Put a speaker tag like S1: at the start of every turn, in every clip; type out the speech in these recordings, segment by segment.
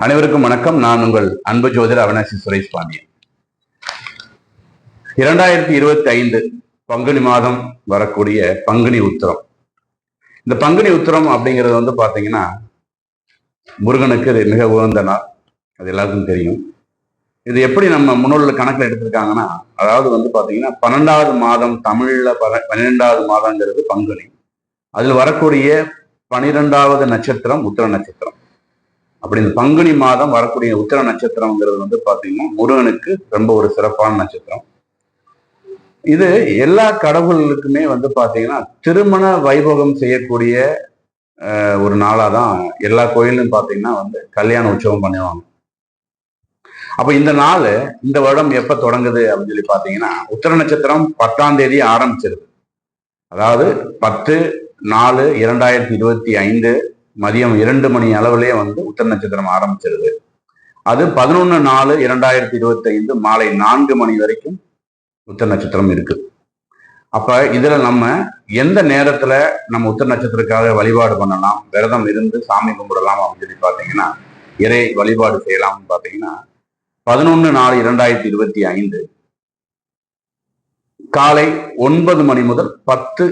S1: அனைவருக்கும் வணக்கம். நான் உங்கள் அன்பு ஜோதிடர் அவினாசி சுரேஷ் பாண்டியன் இரண்டாயிரத்தி இருபத்தி ஐந்து பங்குனி மாதம் வரக்கூடிய பங்குனி உத்திரம். இந்த பங்குனி உத்திரம் அப்படிங்கிறது வந்து பார்த்தீங்கன்னா முருகனுக்கு இது மிக உகந்த நாள். அது எல்லாருக்கும் தெரியும். இது எப்படி நம்ம முன்னோர்கள் கணக்கில் எடுத்திருக்காங்கன்னா அதாவது வந்து பாத்தீங்கன்னா பன்னெண்டாவது மாதம் தமிழ்ல பன்னிரெண்டாவது மாதங்கிறது பங்குனி. அதில் வரக்கூடிய பனிரெண்டாவது நட்சத்திரம் உத்திர நட்சத்திரம். அப்படி இந்த பங்குனி மாதம் வரக்கூடிய உத்திர நட்சத்திரம்ங்கிறது வந்து பார்த்தீங்கன்னா முருகனுக்கு ரொம்ப ஒரு சிறப்பான நட்சத்திரம். இது எல்லா கடவுளுக்குமே வந்து பார்த்தீங்கன்னா திருமண வைபோகம் செய்யக்கூடிய ஒரு நாளாக தான் எல்லா கோயிலும் பார்த்தீங்கன்னா வந்து கல்யாண உற்சவம் பண்ணுவாங்க. அப்போ இந்த நாள் இந்த வருடம் எப்போ தொடங்குது அப்படின்னு சொல்லி பார்த்தீங்கன்னா உத்திர நட்சத்திரம் பத்தாம் தேதி ஆரம்பிச்சிருது. அதாவது பத்து நாலு இரண்டாயிரத்தி இருபத்தி ஐந்து மதியம் இரண்டு மணி அளவிலே வந்து உத்தர நட்சத்திரம் ஆரம்பிச்சிருது. அது பதினொன்று நாலு இரண்டாயிரத்தி இருபத்தி ஐந்து மாலை நான்கு மணி வரைக்கும் உத்தர நட்சத்திரம் இருக்கு. அப்ப இதுல நம்ம எந்த நேரத்துல நம்ம உத்தர நட்சத்திரக்காக வழிபாடு பண்ணலாம்? விரதம் இருந்து சாமி கும்பிடலாம் அப்படின்னு சொல்லி பாத்தீங்கன்னா இறை வழிபாடு செய்யலாம்னு பாத்தீங்கன்னா பதினொன்று நாலு இரண்டாயிரத்தி இருபத்தி ஐந்து காலை ஒன்பது மணி முதல் பத்து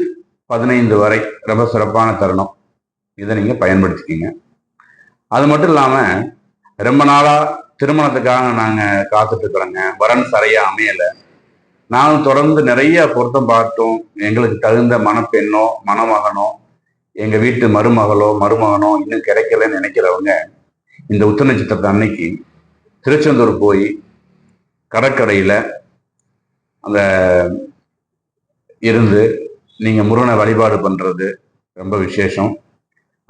S1: பதினைந்து வரை ரொம்ப சிறப்பான தருணம். இதை நீங்கள் பயன்படுத்திக்கிங்க. அது மட்டும் இல்லாமல் ரொம்ப நாளாக திருமணத்துக்காக நாங்கள் காத்துட்ருக்குறோங்க. வரன் சரியாக அமையலை. நானும் தொடர்ந்து நிறைய பொருத்தம் பார்த்தோம் எங்களுக்கு தகுந்த மணப்பெண்ணோ மணமகனோ எங்கள் வீட்டு மருமகளோ மருமகனோ இன்னும் கிடைக்கலன்னு நினைக்கிறவங்க இந்த உத்த நட்சத்திரத்தை அன்னைக்கு திருச்செந்தூர் போய் கடற்கரையில் அந்த இருந்து நீங்கள் முருகனை வழிபாடு பண்ணுறது ரொம்ப விசேஷம்.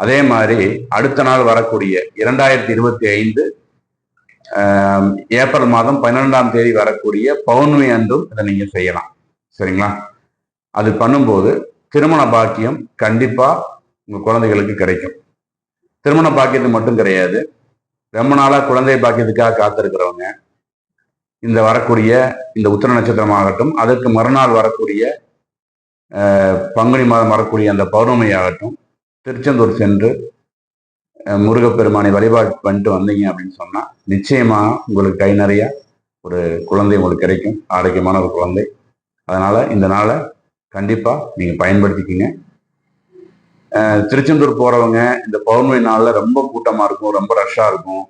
S1: அதே மாதிரி அடுத்த நாள் வரக்கூடிய இரண்டாயிரத்தி இருபத்தி ஐந்து ஏப்ரல் மாதம் பன்னிரெண்டாம் தேதி வரக்கூடிய பௌர்ணமி அன்றும் இதை நீங்க செய்யலாம். சரிங்களா? அது பண்ணும்போது திருமண பாக்கியம் கண்டிப்பா உங்க குழந்தைகளுக்கு கிடைக்கும். திருமண பாக்கியத்துக்கு மட்டும் கிடையாது. ரொம்ப நாளா குழந்தை பாக்கியத்துக்காக காத்திருக்கிறவங்க இந்த வரக்கூடிய இந்த உத்திர நட்சத்திரம் ஆகட்டும் அதற்கு மறுநாள் வரக்கூடிய பங்குனி மாதம் வரக்கூடிய அந்த பௌர்ணமி ஆகட்டும் திருச்செந்தூர் சென்று முருகப்பெருமானை வழிபாடு பண்ணிட்டு வந்தீங்க அப்படின்னு சொன்னால் நிச்சயமாக உங்களுக்கு கை நிறைய ஒரு குழந்தை உங்களுக்கு கிடைக்கும் ஆரோக்கியமான ஒரு குழந்தை. அதனால் இந்த நாளை கண்டிப்பாக நீங்கள் பயன்படுத்திக்கிங்க. திருச்செந்தூர் போகிறவங்க இந்த பௌர்ணமி நாளில் ரொம்ப கூட்டமாக இருக்கும் ரொம்ப ரஷ்ஷாக இருக்கும்.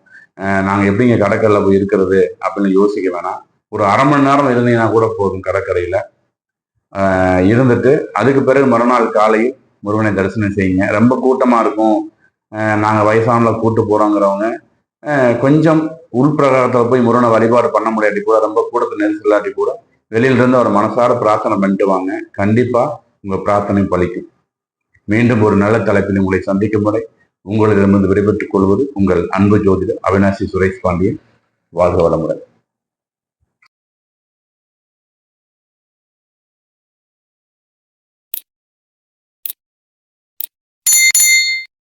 S1: நாங்கள் எப்படிங்க கடற்கரையில் போய் இருக்கிறது அப்படின்னு யோசிக்க வேணாம். ஒரு அரை மணி நேரம் இருந்தீங்கன்னா கூட போதும் கடற்கரையில். இருந்துட்டு அதுக்கு பிறகு மறுநாள் காலையில் முருகனை தரிசனம் செய்யுங்க. ரொம்ப கூட்டமாக இருக்கும். நாங்கள் நாங்க வயசானல கூட்டு போகிறோங்கிறவங்க கொஞ்சம் உள்பிரகாரத்தில் போய் முருகனை வழிபாடு பண்ண முடியாட்டி கூட ரொம்ப கூட்டத்தில் நெரிசல் இல்லாட்டி கூட வெளியிலிருந்து அவர் மனசார பிரார்த்தனை பண்ணிட்டு வாங்க. கண்டிப்பாக உங்கள் பிரார்த்தனை பலிக்கும். மீண்டும் ஒரு நல்ல தலைப்பில் உங்களை சந்திக்கும் வரை உங்களிடமிருந்து விடைபெற்றுக் கொள்வது உங்கள் அன்பு ஜோதிடர் அவினாசி சுரேஷ் பாண்டியன். வாழ்க வளமுடன்.